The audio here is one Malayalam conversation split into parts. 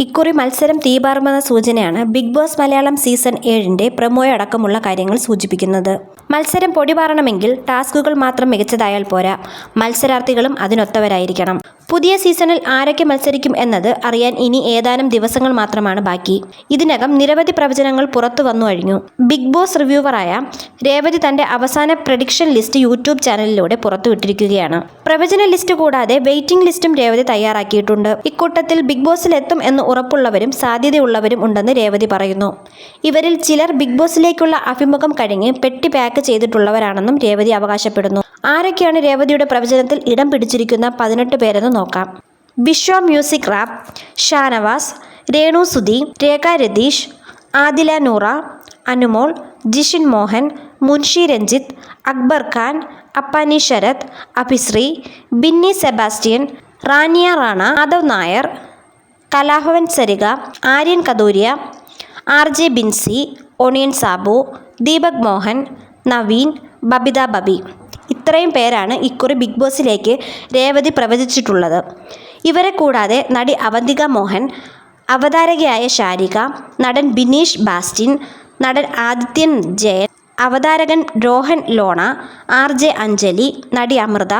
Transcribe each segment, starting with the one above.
ഇക്കുറി മത്സരം തീപാറുമെന്ന സൂചനയാണ് ബിഗ് ബോസ് മലയാളം സീസൺ ഏഴിന്റെ പ്രമോയ അടക്കമുള്ള കാര്യങ്ങൾ സൂചിപ്പിക്കുന്നത്. മത്സരം പൊടിപാറണമെങ്കിൽ ടാസ്കുകൾ മാത്രം മികച്ചതായാൽ പോരാ. മത്സരാർത്ഥികളും അതിനൊത്തവരായിരിക്കണം. പുതിയ സീസണിൽ ആരൊക്കെ മത്സരിക്കും എന്നത് അറിയാൻ ഇനി ഏതാനും ദിവസങ്ങൾ മാത്രമാണ് ബാക്കി. ഇതിനകം നിരവധി പ്രവചനങ്ങൾ പുറത്തു വന്നു കഴിഞ്ഞു. ബിഗ് ബോസ് റിവ്യൂവറായ രേവതി തന്റെ അവസാന പ്രഡിക്ഷൻ ലിസ്റ്റ് യൂട്യൂബ് ചാനലിലൂടെ പുറത്തുവിട്ടിരിക്കുകയാണ് പ്രവചന ലിസ്റ്റ് കൂടാതെ വെയിറ്റിംഗ് ലിസ്റ്റും രേവതി തയ്യാറാക്കിയിട്ടുണ്ട്. ഇക്കൂട്ടത്തിൽ ബിഗ് ബോസിൽ എത്തും എന്ന് ഉറപ്പുള്ളവരും സാധ്യതയുള്ളവരും ഉണ്ടെന്ന് രേവതി പറയുന്നു. ഇവരിൽ ചിലർ ബിഗ് ബോസിലേക്കുള്ള അഭിമുഖം കഴിഞ്ഞ് പെട്ടി പാക്ക് ചെയ്തിട്ടുള്ളവരാണെന്നും രേവതി അവകാശപ്പെടുന്നു. ആരൊക്കെയാണ് രേവതിയുടെ പ്രവചനത്തിൽ ഇടം പിടിച്ചിരിക്കുന്ന പതിനെട്ട് പേരെന്ന് നോക്കാം. Vishwa music rap Shanavas Renu Sudhi Rekha Ratheesh Adhila Noora Anumol Jishin Mohan Munshi Ranjith Akbar Khan Appani Sarath Abhishree Binny Sebastian Rania Rana Madhav Nair Kalabhavan Sarika Aryan Kathuria R J Binsy Oneal Sabu Deepak Mohan Naveen Babitha Babi. ഇത്രയും പേരാണ് ഇക്കുറി ബിഗ് ബോസിലേക്ക് രേവതി പ്രവചിച്ചിട്ടുള്ളത്. ഇവരെ കൂടാതെ നടി അവന്തിക മോഹൻ അവതാരകയായ ശാരിക നടൻ ബിനീഷ് ബാസ്റ്റിൻ നടൻ ആദിത്യൻ ജയൻ അവതാരകൻ രോഹൻ ലോണ ആർ ജെ അഞ്ജലി നടി അമൃത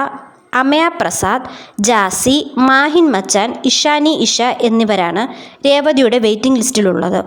അമയ പ്രസാദ് ജാസി മാഹിൻ മച്ചാൻ ഇഷാനി ഇഷ എന്നിവരാണ് രേവതിയുടെ വെയിറ്റിംഗ് ലിസ്റ്റിലുള്ളത്.